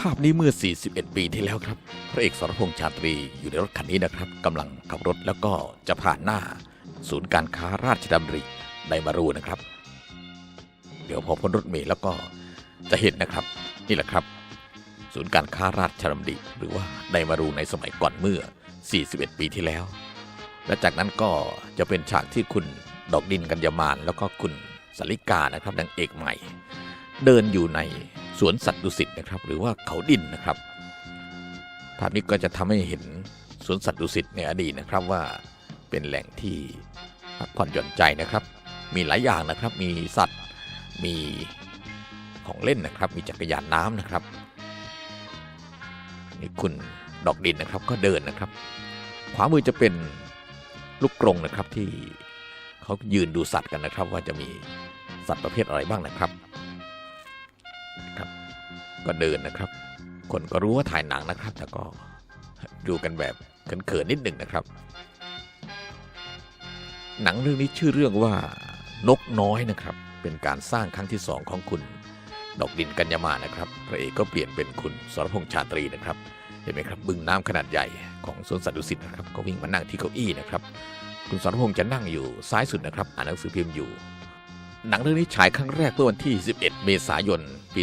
ภาพนี้เมื่อ 41 ปีที่แล้วครับ พระเอกสรพงษ์ชาตรีอยู่ในรถคันนี้นะครับกำลังขับรถแล้วก็จะผ่านหน้า ศูนย์การค้าราชดำริในมารูนะครับ เดี๋ยวพอพ้นรถเมล์แล้วก็จะเห็นนะครับ นี่แหละครับ ศูนย์การค้าราชดำริหรือว่าในมารูในสมัยก่อนเมื่อ 41 ปีที่แล้ว และจากนั้นก็จะเป็นฉากที่คุณดอกดินกัญญามานแล้วก็คุณสลิกานะครับนางเอกใหม่ เดินอยู่ใน สวนสัตว์ดุสิตนะครับ หรือว่าเขาดินนะครับ ภาพนี้ก็จะทำให้เห็นสวนสัตว์ดุสิตในอดีตนะครับว่าเป็นแหล่งที่พักผ่อนหย่อนใจนะครับ มีหลายอย่างนะครับมีสัตว์มีของเล่นนะครับ มีจักรยานน้ำนะครับนี่คุณดอกดินนะครับก็เดินนะครับ ขวามือจะเป็นลูกกรงนะครับที่เขายืนดูสัตว์กันนะครับ ว่าจะมีสัตว์ประเภทอะไรบ้างนะครับครับ ก็เดินนะครับ คนก็รู้ว่าถ่ายหนังนะครับ แต่ก็ดูกันแบบเขินๆนิดหนึ่งนะครับ หนังเรื่องนี้ชื่อเรื่องว่านกน้อยนะครับ เป็นการสร้างครั้งที่สองของคุณ ดอกดินกัญญามานะครับ พระเอกก็เปลี่ยนเป็นคุณสรพงษ์ชาตรีนะครับ เห็นไหมครับ บึงน้ำขนาดใหญ่ของสวนสัตว์ดุสิตนะครับ ก็วิ่งมานั่งที่เก้าอี้นะครับ คุณสรพงษ์จะนั่งอยู่ซ้ายสุดนะครับ อ่านหนังสือพิมพ์อยู่ หนังเรื่องนี้ฉายครั้งแรกเมื่อวันที่ 11 เมษายน ปี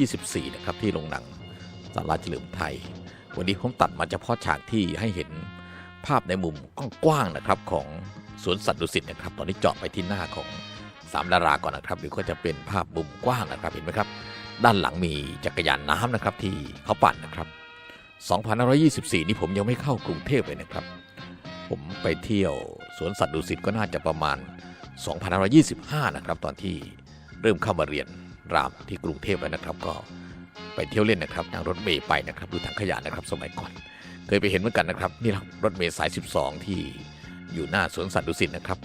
2524 นะครับ ที่โรงหนังสาราเฉลิมไทย วันนี้ผมตัดมาเฉพาะฉากที่ให้เห็นภาพในมุมกว้างๆนะครับของสวนสัตว์ดุสิตนะครับ ตอนนี้เจาะไปที่หน้าของสามดาราก่อนนะครับ หรือก็จะเป็นภาพมุมกว้างนะครับ เห็นไหมครับ ด้านหลังมีจักรยานน้ำนะครับที่เขาปั่นนะครับ 2524 นี่ผมยังไม่เข้ากรุงเทพเลยนะครับ ผมไปเที่ยวสวนสัตว์ดุสิตก็น่าจะประมาณ 2525 นะครับ ตอนที่เริ่มเข้ามาเรียนรามที่กรุงเทพแล้วนะครับ ก็ไปเที่ยวเล่นนะครับนั่งรถเมย์ไปนะครับดูถังขยะนะครับ สมัยก่อน เคยไปเห็นเหมือนกันนะครับ นี่แหละรถเมย์สาย 12 ที่อยู่หน้าสวนสัตว์ดุสิตนะครับ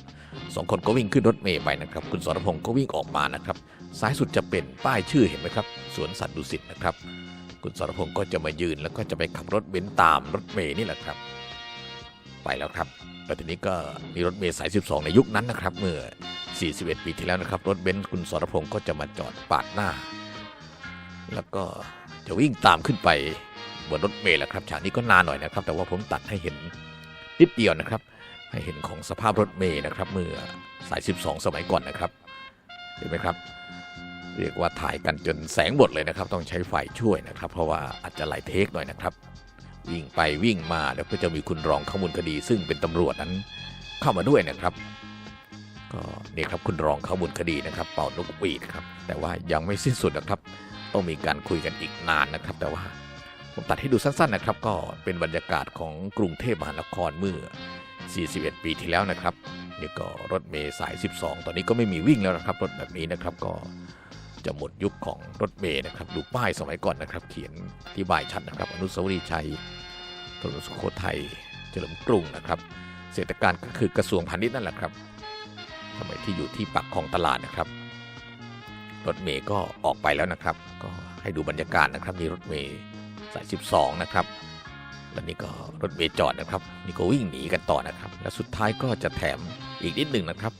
สองคนก็วิ่งขึ้นรถเมย์ไปนะครับ คุณสรพงศ์ก็วิ่งออกมานะครับซ้ายสุดจะเป็นป้ายชื่อเห็นไหมครับสวนสัตว์ดุสิตนะครับ คุณสรพงศ์ก็จะมายืนแล้วก็จะไปขับรถเบนซ์ตามรถเมย์นี่แหละครับ ไปแล้วครับ แล้วทีนี้ก็มีรถเมล์สาย 12 ในยุคนั้นนะครับ เมื่อ 41 ปีที่แล้วนะครับ รถเบนซ์คุณสรพงศ์ก็จะมาจอดปาดหน้า แล้วก็จะวิ่งตามขึ้นไปบนรถเมล์แหละครับฉากนี้ก็นานหน่อยนะครับ แต่ว่าผมตัดให้เห็นนิดเดียวนะครับ ให้เห็นของสภาพรถเมล์นะครับ เมื่อสาย 12 สมัยก่อนนะครับเห็นไหมครับเรียกว่าถ่ายกันจนแสงหมดเลยนะครับ ต้องใช้ไฟช่วยนะครับ เพราะว่าอาจจะหลายเทคหน่อยนะครับ วิ่งไปวิ่งมาแล้วก็จะมีคุณรองข้อมูลคดี ซึ่งเป็นตำรวจนั้นเข้ามาด้วยนะครับ ก็นี่ครับคุณรองข้อมูลคดีนะครับ เป่านกหวีดครับ แต่ว่ายังไม่สิ้นสุดนะครับ ต้องมีการคุยกันอีกนานนะครับ แต่ว่าผมตัดให้ดูสั้นๆนะครับ ก็เป็นบรรยากาศของกรุงเทพมหานครเมื่อ 41 ปีที่แล้วนะครับนี่ก็รถเมล์สาย 12 ตอนนี้ก็ไม่มีวิ่งแล้วนะครับ รถแบบนี้นะครับก็ จะหมดยุคของรถเมล์นะครับ ดูป้ายสมัยก่อนนะครับ เขียนอธิบายชัดนะครับ อนุสาวรีย์ชัยถนนสุโขทัยเฉลิมกรุงนะครับเศรษฐการก็คือกระทรวงพาณิชย์นั่นแหละครับ สมัยที่อยู่ที่ปักคลองตลาดนะครับ รถเมย์ก็ออกไปแล้วนะครับ ก็ให้ดูบรรยากาศนะครับ มีรถเมย์สาย 12 นะครับ แล้วนี่ก็รถเมย์จอดนะครับ นี่ก็วิ่งหนีกันต่อนะครับ และสุดท้ายก็จะแถมอีกนิดหนึ่งนะครับ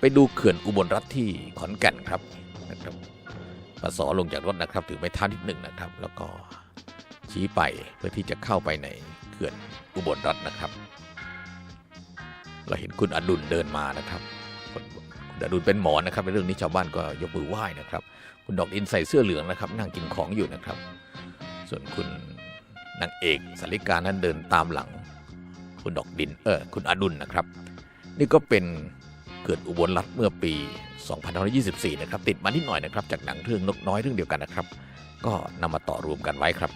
ไปดูเขื่อนอุบลรัฐที่ขอนแก่นครับ นะครับปสลงจากรถนะครับถือไม้เท้านิดหนึ่งนะครับ แล้วก็ชี้ไปเพื่อที่จะเข้าไปในเขื่อนอุบลรัฐนะครับ เราเห็นคุณอดุลเดินมานะครับคุณอดุลเป็นหมอนะครับในเรื่องนี้ชาวบ้านก็ยกมือไหว้นะครับ คุณดอกอินใส่เสื้อเหลืองนะครับ นั่งกินของอยู่นะครับ ส่วนคุณนางเอกสาริกานั้นเดินตามหลัง คุณดอกดินเออคุณอดุลนะครับ นี่ก็เป็น เกิดอุบลรัฐเมื่อปี 2524 นะครับ ติดมานิดหน่อยนะครับ จากหนังเรื่องนกน้อยเรื่องเดียวกันนะครับ ก็นำมาต่อรวมกันไว้ครับ